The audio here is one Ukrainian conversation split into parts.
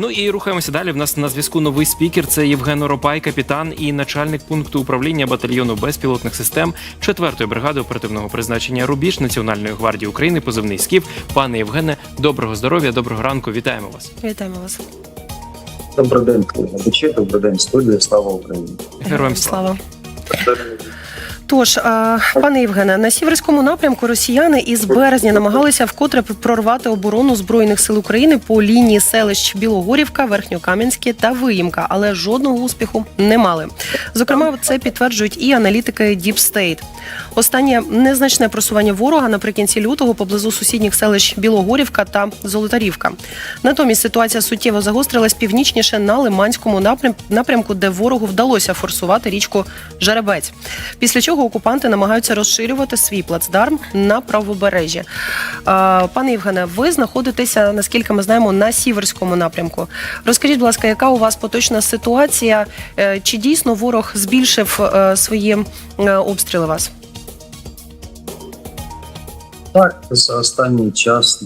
Ну і рухаємося далі. В нас на зв'язку новий спікер. Це Євген Оропай, капітан і начальник пункту управління батальйону безпілотних систем 4-ї бригади оперативного призначення Рубіж Національної гвардії України, позивний СКІФ. Пане Євгене, доброго здоров'я, доброго ранку. Вітаємо вас. Вітаємо вас. Добрий день, глядачі, добрий день, студія, слава Україні. Героям слава. Тож, пане Євгене, на сіверському напрямку росіяни із березня намагалися вкотре прорвати оборону збройних сил України по лінії селищ Білогорівка, Верхньокам'янське та Виїмка, але жодного успіху не мали. Зокрема, це підтверджують і аналітики State. Останнє незначне просування ворога наприкінці лютого поблизу сусідніх селищ Білогорівка та Золотарівка. Натомість ситуація суттєво загострилась північніше на Лиманському напрям- напрямку, де ворогу вдалося форсувати річку Жеребець. Після чого окупанти намагаються розширювати свій плацдарм на правобережжі. Пане Євгене, ви знаходитеся, наскільки ми знаємо, на сіверському напрямку. Розкажіть, будь ласка, яка у вас поточна ситуація? Е, Чи дійсно ворог збільшив е, свої е, обстріли вас? Так, за останній час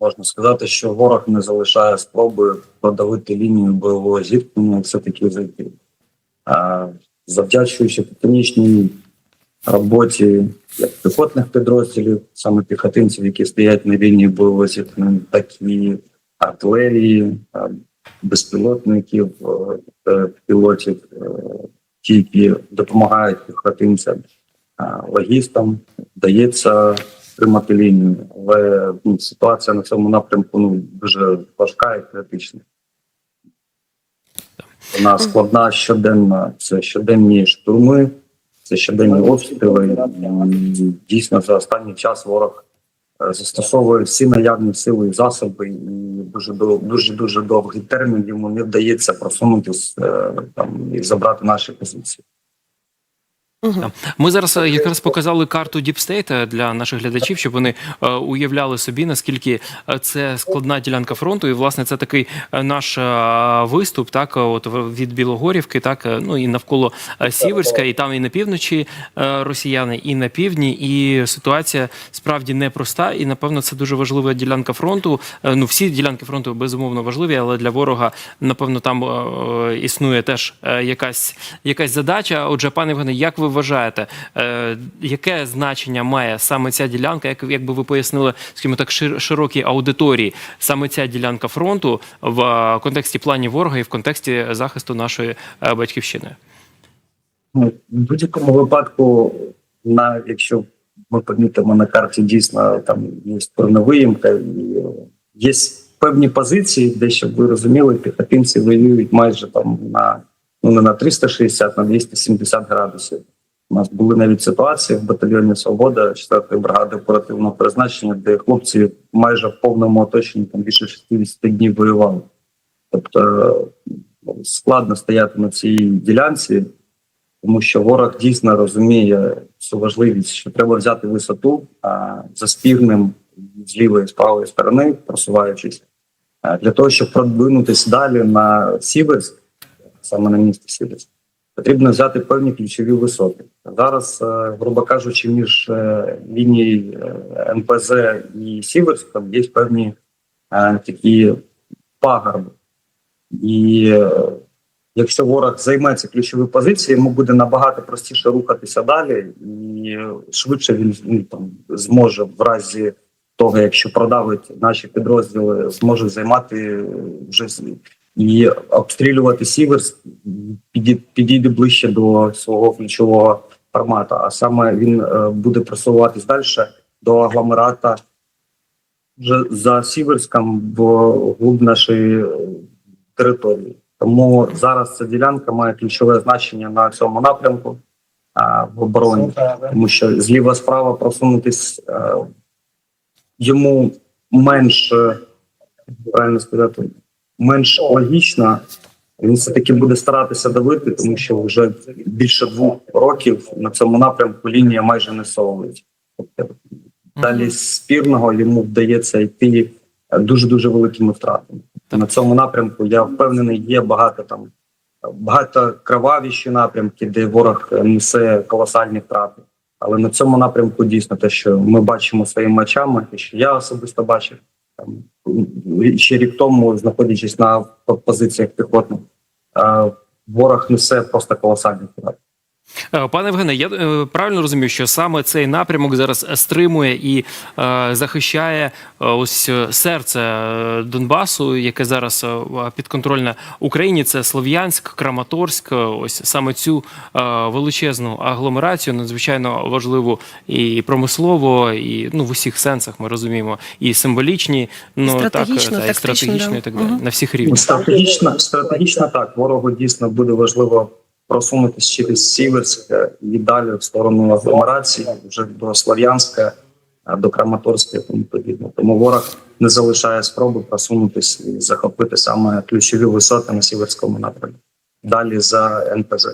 можна сказати, що ворог не залишає спроби продавити лінію бойового зіткнення, все таки зайти. Завдячуючи титанічній роботі як піхотних підрозділів, саме піхотинців, які стоять на лінії бойового зіткнення, так і артилерії, безпілотників, е, е, пілотів, е, ті, які допомагають піхотинцям, логістам, вдається тримати лінію, але ну, ситуація на цьому напрямку ну, дуже важка і критична. Вона складна щоденна. Це щоденні штурми, це щоденні обстріли. Дійсно, за останній час ворог е, застосовує всі наявні сили і засоби, і дуже дуже дуже довгий термін йому не вдається просунутися е, там і забрати наші позиції. Ми зараз е, якраз показали карту State для наших глядачів, щоб вони е, уявляли собі, наскільки е, це складна ділянка фронту. І власне це такий наш виступ, так, от від Білогорівки, так, ну і навколо Сіверська, і там і на півночі росіяни, і на півдні. І ситуація справді непроста. І напевно це дуже важлива ділянка фронту. Ну, всі ділянки фронту безумовно важливі, але для ворога, напевно, там існує теж якась, якась задача. Отже, пане Євгене, як ви вважаєте, е, яке значення має саме ця ділянка? Як, як би ви пояснили, скажімо так, широкій аудиторії саме ця ділянка фронту в е, контексті планів ворога і в контексті захисту нашої е, батьківщини? Ну, в будь-якому випадку, на якщо ми помітимо на карті, дійсно там є певна виїмка, є певні позиції, де щоб ви розуміли, піхотинці воюють майже там на ну не на 360, на 270 градусів. У нас були навіть ситуації в батальйоні Свобода 4-ї бригади оперативного призначення, де хлопці майже в повному оточенні там більше 60 днів воювали. Тобто е, складно стояти на цій ділянці тому що ворог дійсно розуміє цю важливість, що треба взяти висоту за спірним з лівої з правої сторони, просуваючись, для того, щоб продвинутися далі на Сіверськ, саме на місто Сіверськ, потрібно взяти певні ключові висоти. Зараз, е, грубо кажучи, між е, лінією е, НПЗ і Сіверськом є певні такі пагорби. І якщо ворог займе ці ключові позиції, йому буде набагато простіше рухатися далі, і швидше він ну, там зможе в разі того, якщо продавить наші підрозділи, зможе займати вже і обстрілювати Сіверс, підійде ближче до свого ключового формату. А саме він е, буде просуватись далі до агломерата вже за Сіверськом в глуб нашої е, території. Тому зараз ця ділянка має ключове значення на цьому напрямку а, в обороні, тому що зліва справа просунутись е, йому менш правильно сказати, менш логічно. Він все таки буде старатися давити, тому що вже більше двох років на цьому напрямку лінія майже не совується. Тобто далі з спірного йому вдається йти дуже дуже великими втратами. На цьому напрямку я впевнений, є багато там багато кровавіші напрямки, де ворог несе колосальні втрати. Але на цьому напрямку дійсно те, що ми бачимо своїми очами, те, що я особисто бачив, там ще рік тому, знаходячись на позиціях піхотних, е, ворог несе просто колосальний втрат. Е, Пане Євгене, я е, правильно розумію, що саме цей напрямок зараз стримує і е, захищає ось серце Донбасу, яке зараз підконтрольне Україні. Це Слов'янськ, Краматорськ. Ось саме цю е, величезну агломерацію, надзвичайно важливу і промислово, і ну в усіх сенсах ми розуміємо, і символічні, ну Стратегічно, так, та, і стратегічно, да. і так далі. Мгм. На всіх рівнях. Стратегічно, стратегічно так. Ворогу дійсно буде важливо просунутися через Сіверськ е, і далі в сторону агломерації, вже до Слов'янська, е, до Краматорська тому подібне. Тому ворог не залишає спроби просунутися і захопити саме ключові висоти на сіверському напрямку. Далі за НПЗ.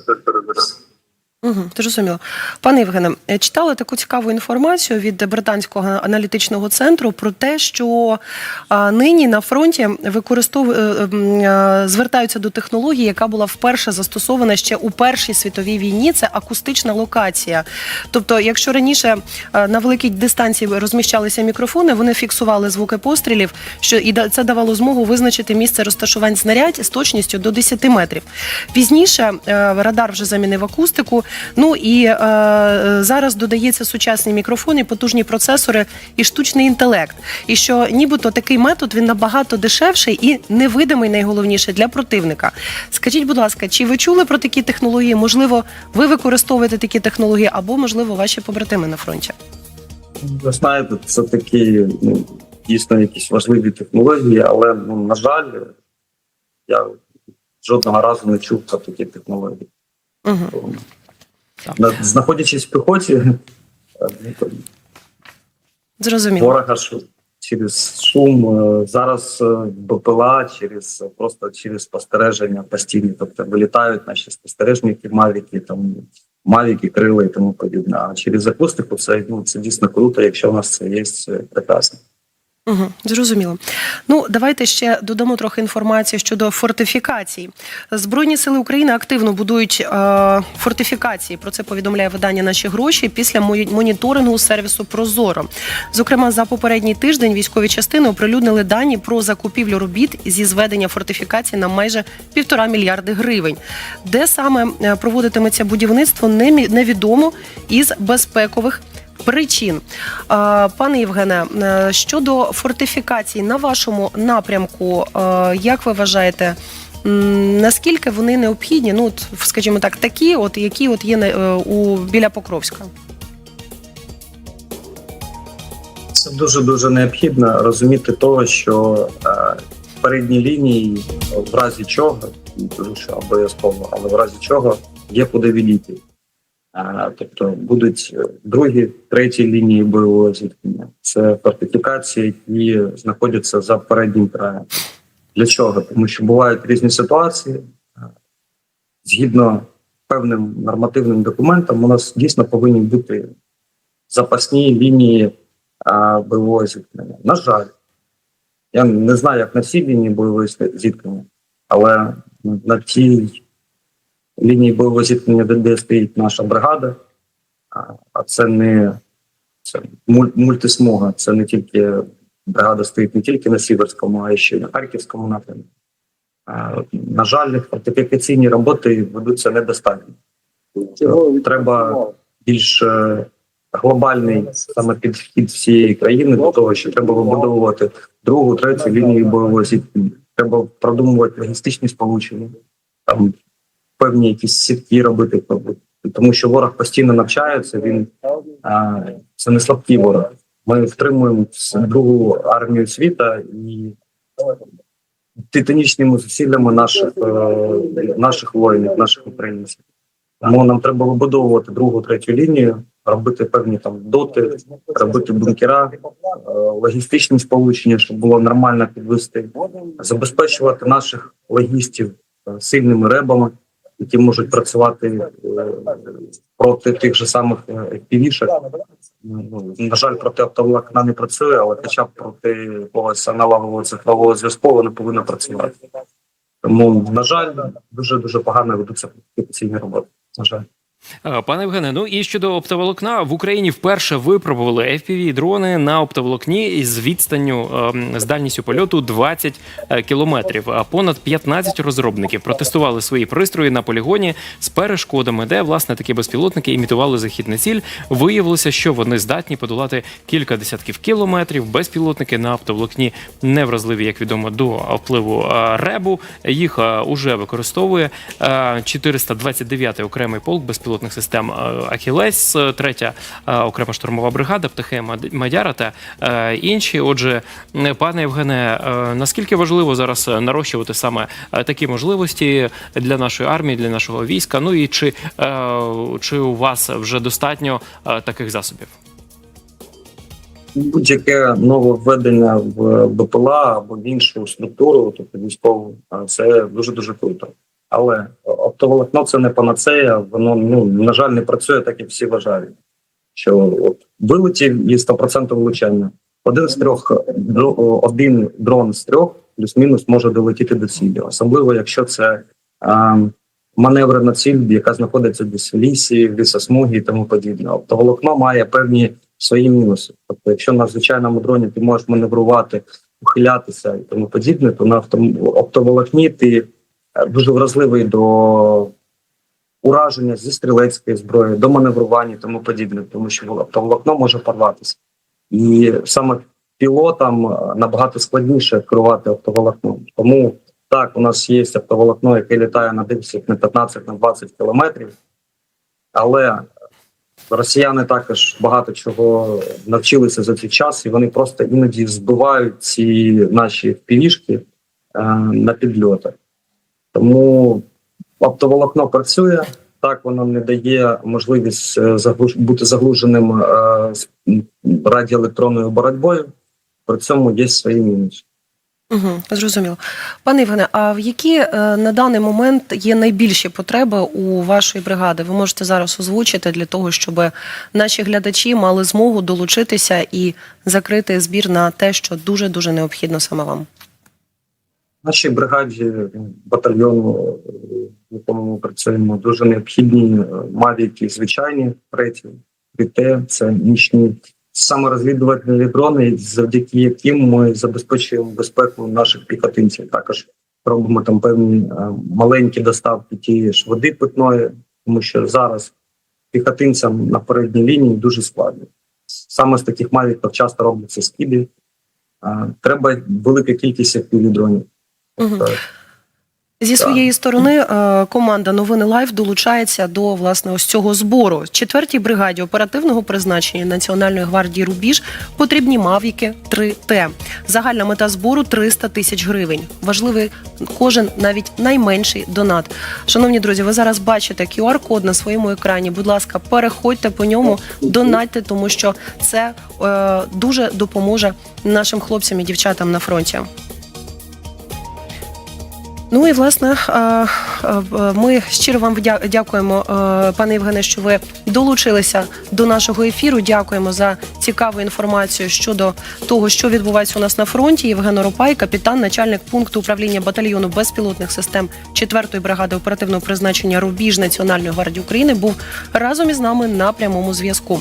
Угу, зрозуміло. Пане Євгене, е, читала таку цікаву інформацію від британського аналітичного центру про те, що нині на фронті використовують звертаються до технології, яка була вперше застосована ще у Першій світовій війні. Це акустична локація. Тобто, якщо раніше е, на великій дистанції розміщалися мікрофони, вони фіксували звуки пострілів, що і це давало змогу визначити місце розташувань знарядь з точністю до 10 метрів. Пізніше е, радар вже замінив акустику. Ну і е, зараз додається сучасні мікрофони, потужні процесори і штучний інтелект. І що нібито такий метод він набагато дешевший і невидимий, найголовніше для противника. Скажіть, будь ласка, чи ви чули про такі технології? Можливо, ви використовуєте такі технології, або можливо ваші побратими на фронті? Ви знаєте, це такі ну, дійсно якісь важливі технології, але ну, на жаль, я жодного разу не чув про такі технології. Угу. На- Знаходячись в піхоті, Зрозуміло. ворога через шум, е, зараз е, БПЛА, через е, просто через спостереження постійні. Тобто вилітають наші спостережники, мавіки, там мавіки, крила і тому подібне. А через акустику це ну це дійсно круто. Якщо у нас це є, прекрасно. Угу, зрозуміло. Ну, давайте ще додамо трохи інформації щодо фортифікацій. Збройні сили України активно будують е, фортифікації. Про це повідомляє видання наші гроші після моніторингу сервісу Прозоро. Зокрема, за попередній тиждень військові частини оприлюднили дані про закупівлю робіт зі зведення фортифікацій на майже півтора мільярди гривень. Де саме е, проводитиметься будівництво, невідомо із безпекових причин. Пане Євгене, е, щодо фортифікацій на вашому напрямку, е, як ви вважаєте? Наскільки вони необхідні? Ну, скажімо так, такі, от які от є е, у біля Покровська. Це дуже дуже необхідно розуміти того, що е, в передній лінії, в разі чого, що обов'язково, але в разі чого є куди відійти. Тобто будуть е, другі, треті лінії бойового зіткнення. Це фортифікації, які знаходяться за переднім краєм. Для чого? Тому що бувають різні ситуації. Згідно певним нормативним документам, у нас дійсно повинні бути запасні лінії бойового зіткнення. На жаль, я не знаю, як на всій лінії бойового зіткнення, але на тій лінії бойового зіткнення, де, де стоїть наша бригада, а, це не це мультисмога, це не тільки бригада стоїть не тільки на Сіверському, а й ще й на Харківському напрямку. На жаль, фортифікаційні роботи ведуться недостатньо. Треба більш е, глобальний саме підхід всієї країни до того, що треба вибудовувати другу, третю лінію бойового зіткнення. Треба продумувати логістичні сполучення, там певні якісь сітки робити, тому що ворог постійно навчається. Він а, це не слабкий ворог. Ми втримуємо другу армію світа і титанічними зусиллями наших е, наших воїнів, наших українців. Тому нам треба вибудовувати другу, третю лінію, робити певні там доти, робити бункера, е, логістичні сполучення, щоб було нормально підвести, забезпечувати наших логістів е, сильними ребами, які можуть працювати е, проти тих же самих півішок. Ну, На жаль, проти оптоволокна не працює, але хоча б проти якогось аналогового цифрового зв'язку воно повинно працювати. Тому, на жаль, дуже дуже погано ведуться фортифікаційні роботи. На жаль. Е, Пане Євгене, ну і щодо оптоволокна в Україні вперше випробували fpv дрони на оптоволокні із відстанню ем, з дальністю польоту 20 е, кілометрів. А понад 15 розробників протестували свої пристрої на полігоні з перешкодами, де власне такі безпілотники імітували західне ціль. Виявилося, що вони здатні подолати кілька десятків кілометрів. Безпілотники на оптоволокні невразливі, як відомо, до впливу е, ребу. Їх уже використовує е, 429 окремий полк безпілотних систем Ахілес, е, третя е, окрема штурмова бригада, птахи Мадяра та е, інші. Отже, пане Євгене, наскільки важливо зараз нарощувати саме такі можливості для нашої армії, для нашого війська? Ну і чи, чи у вас вже достатньо таких засобів? Будь-яке нововведення в БПЛА або в іншу структуру, тобто військову, це дуже дуже круто. Але оптоволокно це не панацея, воно ну на жаль не працює так, як всі вважають. Що от вилетів і 100% влучання. Один з трьох один дрон з трьох плюс-мінус може долетіти до цілі, особливо якщо це а, маневрена ціль, яка знаходиться десь в лісі, в лісосмугі і тому подібне. Оптоволокно має певні свої мінуси. Тобто, якщо на звичайному дроні ти можеш маневрувати, ухилятися і тому подібне, то на оптоволокні ти дуже вразливий до ураження зі стрілецької зброї, до маневрування і тому подібне, тому що оптоволокно може порватися. І саме пілотам е, набагато складніше керувати оптоволокном. Тому так, у нас є оптоволокно, яке літає на дивсіх на 15 на 20 кілометрів, але росіяни також багато чого навчилися за цей час, і вони просто іноді збивають ці наші півішки е, на підльотах. Тому оптоволокно працює. Так, воно не дає можливість е, бути заглушеним е, радіоелектронною боротьбою. При цьому є свої мінуси. Угу, зрозуміло. Пане Євгене, а в які е, на даний момент є найбільші потреби у вашої бригади? Ви можете зараз озвучити для того, щоб наші глядачі мали змогу долучитися і закрити збір на те, що дуже дуже необхідно саме вам. Нашій бригаді батальйону, е, в якому ми працюємо, дуже необхідні е, мавіки звичайні треті, ПТ, це нічні саморозвідувальні дрони, завдяки яким ми забезпечуємо безпеку наших піхотинців. Також робимо там певні е, маленькі доставки тієї ж води питної, тому що зараз піхотинцям на передній лінії дуже складно. Саме з таких мавіків часто робляться скиди. Е, Треба велика кількість дронів. Угу. Так. Зі своєї сторони е, команда Новини Лайф долучається до власне ось цього збору. Четвертій бригаді оперативного призначення Національної гвардії Рубіж потрібні мавіки 3Т. Загальна мета збору 300 тисяч гривень. Важливий кожен навіть найменший донат. Шановні друзі, ви зараз бачите QR-код на своєму екрані. Будь ласка, переходьте по ньому, донатьте, тому що це е, дуже допоможе нашим хлопцям і дівчатам на фронті. Ну і власне е, е, ми щиро вам дякуємо, е, пане Євгене, що ви долучилися до нашого ефіру. Дякуємо за цікаву інформацію щодо того, що відбувається у нас на фронті. Євген Оропай, капітан, начальник пункту управління батальйону безпілотних систем 4-ї бригади оперативного призначення Рубіж Національної гвардії України, був разом із нами на прямому зв'язку.